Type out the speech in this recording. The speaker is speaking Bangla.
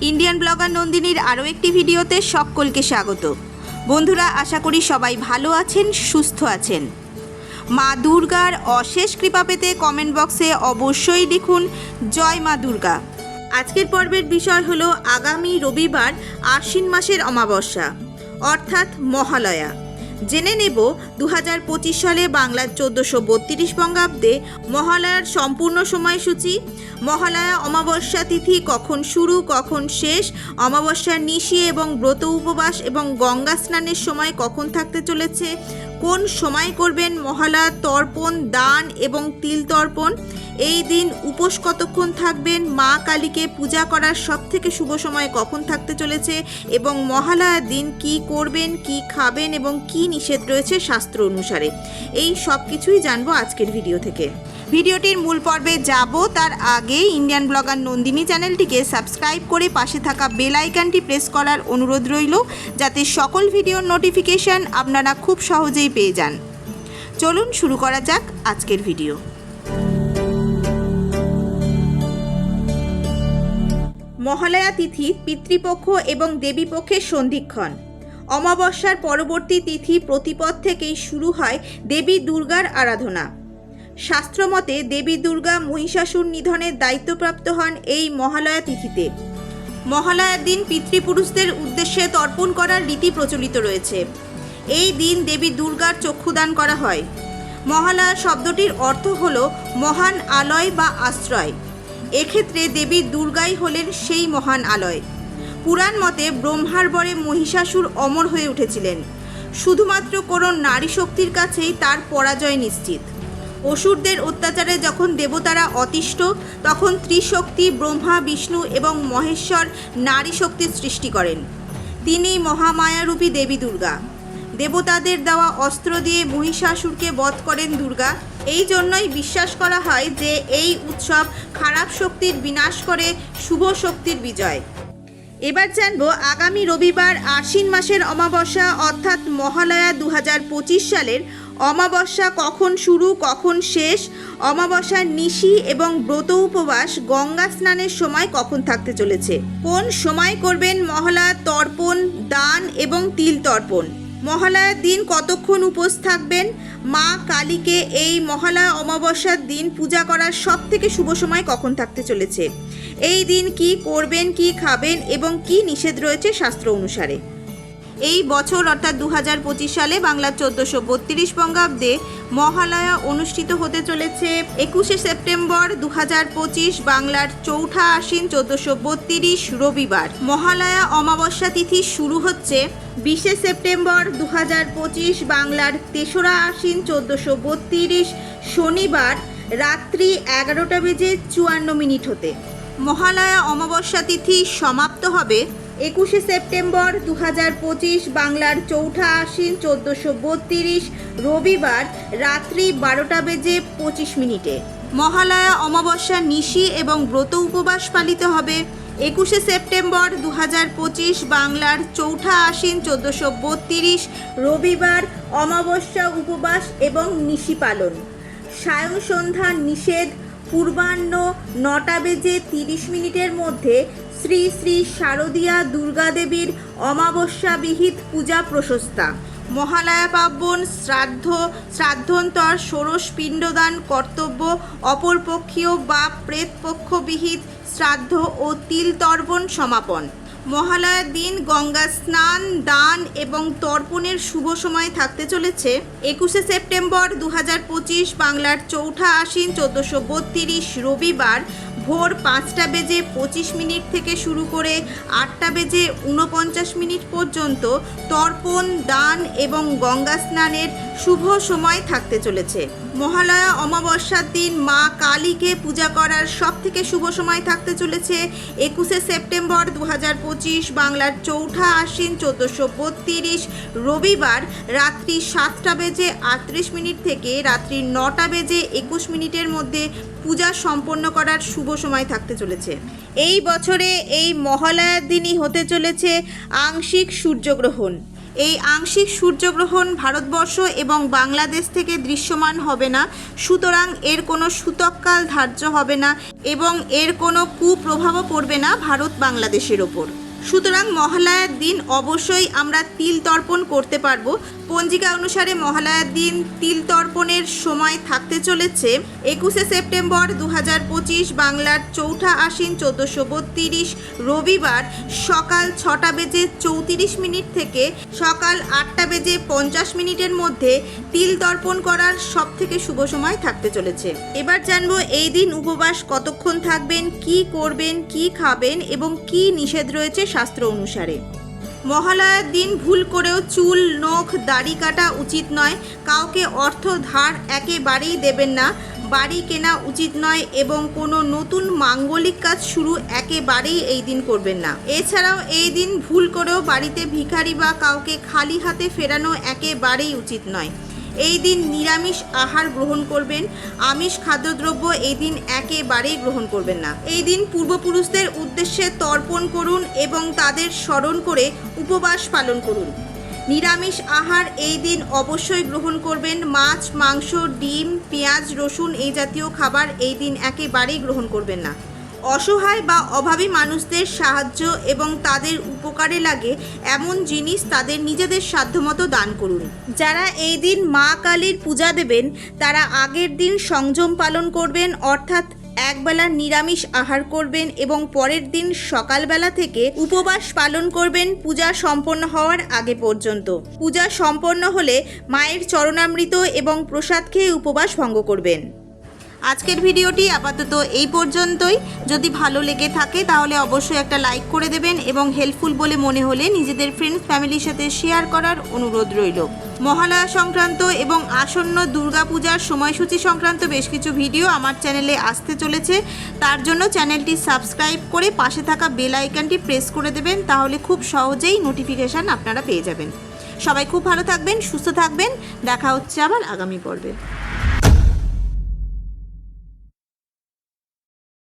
ইন্ডিয়ান ব্লগার নন্দিনীর আরও একটি ভিডিওতে সকলকে স্বাগত। বন্ধুরা, আশা করি সবাই ভালো আছেন, সুস্থ আছেন। মা দুর্গার অশেষ কৃপা পেতে কমেন্ট বক্সে অবশ্যই লিখুন, জয় মা দুর্গা। আজকের পর্বের বিষয় হলো, আগামী রবিবার আশ্বিন মাসের অমাবস্যা, অর্থাৎ মহালয়া। জেনে নেব দু হাজার পঁচিশ সালে বাংলার চোদ্দোশো বত্রিশ বঙ্গাব্দে মহালয়ার সম্পূর্ণ সময়সূচি। মহালয়া অমাবস্যা তিথি কখন শুরু, কখন শেষ, অমাবস্যার নিশি এবং ব্রত উপবাস এবং গঙ্গা স্নানের সময় কখন থাকতে চলেছে কোন সময় করবেন মহালা, তর্পণ, দান এবং তিল তর্পণ? এই দিন উপোস কতক্ষণ থাকবেন? মা কালীকে পূজা করার সব থেকে শুভ সময় কখন থাকতে চলেছে? এবং মহালয়ার দিন কি করবেন, কি খাবেন এবং কি নিষেধ রয়েছে শাস্ত্র অনুসারে? এই সব কিছুই জানব আজকের ভিডিও থেকে। ভিডিওটির মূল পর্বে যাব। তার আগে ইন্ডিয়ান ব্লগার নন্দিনী চ্যানেলটিকে সাবস্ক্রাইব করে পাশে থাকা বেল আইকনটি প্রেস করার অনুরোধ রইল, যাতে সকল ভিডিওর নোটিফিকেশন আপনারা খুব সহজেই পেয়ে যান। চলুন শুরু করা যাক আজকের ভিডিও। মহালয়া তিথি পিতৃপক্ষ এবং দেবীপক্ষের সন্ধিক্ষণ। অমাবস্যার পরবর্তী তিথি প্রতিপদ থেকেই শুরু হয় দেবী দুর্গার আরাধনা। শাস্ত্রমতে দেবী দুর্গা মহিষাসুর নিধনের দায়িত্বপ্রাপ্ত হন এই মহালয়া তিথিতে। মহালয়ার দিন পিতৃপুরুষদের উদ্দেশ্যে তর্পণ করার রীতি প্রচলিত রয়েছে। এই দিন দেবী দুর্গার চক্ষুদান করা হয়। মহালয়া শব্দটির অর্থ হল মহান আলয় বা আশ্রয়। এক্ষেত্রে দেবী দুর্গাই হলেন সেই মহান আলয়। পুরাণ মতে ব্রহ্মার বরে মহিষাসুর অমর হয়ে উঠেছিলেন। শুধুমাত্র কোনো নারী শক্তির কাছেই তার পরাজয় নিশ্চিত। অসুরদের অত্যাচারে যখন দেবতারা অতিষ্ঠ, তখন ত্রিশক্তি, ব্রহ্মা, বিষ্ণু এবং মহেশ্বর নারী শক্তির সৃষ্টি করেন। তিনি মহামায়ারূপী দেবী দুর্গা। দেবতাদের দেওয়া অস্ত্র দিয়ে মহিষাসুরকে বধ করেন দুর্গা। এই জন্যই বিশ্বাস করা হয় যে এই উৎসব খারাপ শক্তির বিনাশ করে শুভ শক্তির বিজয়। এবার জানব আগামী রবিবার আশ্বিন মাসের অমাবস্যা অর্থাৎ মহালয়া দু হাজার পঁচিশ সালের অমাবস্যা কখন শুরু, কখন শেষ? অমাবস্যার নিশি এবং ব্রত উপবাস গঙ্গা স্নানের সময় কখন থাকতে চলেছে? কোন সময় করবেন মহালয়া তর্পণ, দান এবং তিল তর্পণ? মহালয়ার দিন কতক্ষণ উপোস থাকবেন? মা কালীকে এই মহালয়া অমাবস্যার দিন পূজা করার সব থেকে শুভ সময় কখন থাকতে চলেছে? এই দিন কি করবেন, কি খাবেন এবং কি নিষেধ রয়েছে শাস্ত্র অনুসারে? এই বছর অর্থাৎ দু হাজার পঁচিশ সালে বাংলার চোদ্দোশো বত্রিশ বঙ্গাব্দে মহালয়া অনুষ্ঠিত হতে চলেছে। একুশে সেপ্টেম্বর দু হাজার পঁচিশ বাংলার চৌঠা আশ্বিন চোদ্দোশো বত্রিশ রবিবার। মহালয়া অমাবস্যা তিথি শুরু হচ্ছে বিশে সেপ্টেম্বর দু হাজার পঁচিশ বাংলার তেসরা আশ্বিন চোদ্দোশো বত্রিশ শনিবার রাত্রি এগারোটা বেজে চুয়ান্ন মিনিট হতে। মহালয়া অমাবস্যা তিথি সমাপ্ত হবে একুশে সেপ্টেম্বর দু হাজার পঁচিশ বাংলার চৌঠা আশ্বিন চোদ্দোশো বত্রিশ রবিবার রাত্রি বারোটা বেজে পঁচিশ মিনিটে। মহালয়া অমাবস্যা নিশি এবং ব্রত উপবাস পালিত হবে একুশে সেপ্টেম্বর দু হাজার পঁচিশ বাংলার চৌঠা আশ্বিন চোদ্দোশো বত্রিশ রবিবার অমাবস্যা উপবাস এবং নিশি পালন। সায়ং সন্ধ্যা নিষেধ, পূর্বাহ্ন নটা বেজে তিরিশ মিনিটের মধ্যে শ্রী শ্রী শারদীয়া দুর্গাদেবীর অমাবস্যাবিহিত পূজা প্রশস্তা। মহালয়া পার্বণ শ্রাদ্ধ, শ্রাদ্ধন্তর ষোড়শ পিণ্ডদান কর্তব্য, অপরপক্ষীয় বা প্রেতপক্ষবিহিত শ্রাদ্ধ ও তিল তর্পণ সমাপন। মহালয়ার দিন গঙ্গা স্নান, দান এবং তর্পণের শুভ সময় থাকতে চলেছে। একুশে সেপ্টেম্বর দু হাজার পঁচিশ বাংলার চৌঠা আশ্বিন চোদ্দোশো বত্রিশ রবিবার ভোর পাঁচটা বেজে পঁচিশ মিনিট থেকে শুরু করে আটটা বেজে উনপঞ্চাশ মিনিট পর্যন্ত তর্পণ, দান এবং গঙ্গা স্নানের শুভ সময় থাকতে চলেছে। মহালয়া অমাবস্যার দিন মা কালীকে পূজা করার সব থেকে শুভ সময় থাকতে চলেছে একুশে সেপ্টেম্বর দু হাজার পঁচিশ বাংলার চৌঠা আশ্বিন চোদ্দোশো বত্রিশ রবিবার রাত্রি সাতটা বেজে আটত্রিশ মিনিট থেকে রাত্রি নটা বেজে একুশ মিনিটের মধ্যে পূজা সম্পন্ন করার শুভ সময় থাকতে চলেছে। এই বছরে এই মহালয়ার দিনই হতে চলেছে আংশিক সূর্যগ্রহণ। এই আংশিক সূর্যগ্রহণ ভারতবর্ষ এবং বাংলাদেশ থেকে দৃশ্যমান হবে না। সুতরাং এর কোনো সূতককাল ধার্য হবে না এবং এর কোনো কুপ্রভাবও পড়বে না ভারত বাংলাদেশের ওপর। সুতরাং মহালয়ার দিন অবশ্যই আমরা তিল তর্পণ করতে পারব। পঞ্জিকা অনুসারে মহালয়ার দিন তিল তর্পণের সময় থাকতে চলেছে। একুশে সেপ্টেম্বর দু বাংলার চৌঠা আশ্বিন চোদ্দোশো বত্রিশ রবিবার সকাল ছটা বেজে চৌত্রিশ মিনিট থেকে সকাল আটটা বেজে পঞ্চাশ মিনিটের মধ্যে তিল তর্পণ করার সব থেকে শুভ সময় থাকতে চলেছে। এবার জানব এই দিন উপবাস কতক্ষণ থাকবেন, কি করবেন, কি খাবেন এবং কি নিষেধ রয়েছে শাস্ত্র অনুসারে। মহালয়ার দিন ভুল করেও চুল, নখ, দাড়ি কাটা উচিত নয়। কাউকে অর্থ ধার একেবারেই দেবেন না। বাড়ি কেনা উচিত নয় এবং কোনো নতুন মাঙ্গলিক কাজ শুরু একেবারেই এই দিন করবেন না। এছাড়াও এই দিন ভুল করেও বাড়িতে ভিখারি বা কাউকে খালি হাতে ফেরানো একেবারেই উচিত নয়। এই দিন নিরামিষ আহার গ্রহণ করবেন, আমিষ খাদ্যদ্রব্য এই দিন একেবারেই গ্রহণ করবেন না। এই দিন পূর্বপুরুষদের উদ্দেশ্যে তর্পণ করুন এবং তাদের স্মরণ করে উপবাস পালন করুন। নিরামিষ আহার এই দিন অবশ্যই গ্রহণ করবেন, মাছ, মাংস, ডিম, পেঁয়াজ, রসুন এই জাতীয় খাবার এই দিন একেবারেই গ্রহণ করবেন না। অসহায় বা অভাবী মানুষদের সাহায্য এবং তাদের উপকারে লাগে এমন জিনিস তাদের নিজেদের সাধ্যমতো দান করুন। যারা এই দিন মা কালীর পূজা দেবেন, তারা আগের দিন সংযম পালন করবেন, অর্থাৎ একবেলা নিরামিষ আহার করবেন এবং পরের দিন সকালবেলা থেকে উপবাস পালন করবেন পূজা সম্পন্ন হওয়ার আগে পর্যন্ত। পূজা সম্পন্ন হলে মায়ের চরণামৃত এবং প্রসাদ খেয়ে উপবাস ভঙ্গ করবেন। আজকের ভিডিওটি আপাতত এই পর্যন্তই। যদি ভালো লেগে থাকে, তাহলে অবশ্যই একটা লাইক করে দেবেন এবং হেল্পফুল বলে মনে হলে নিজেদের ফ্রেন্ডস ফ্যামিলির সাথে শেয়ার করার অনুরোধ রইল। মহালয়া সংক্রান্ত এবং আসন্ন দুর্গাপূজার সময়সূচি সংক্রান্ত বেশ কিছু ভিডিও আমার চ্যানেলে আসতে চলেছে। তার জন্য চ্যানেলটি সাবস্ক্রাইব করে পাশে থাকা বেল আইকনটি প্রেস করে দেবেন, তাহলে খুব সহজেই নোটিফিকেশান আপনারা পেয়ে যাবেন। সবাই খুব ভালো থাকবেন, সুস্থ থাকবেন। দেখা হচ্ছে আবার আগামী পর্বে।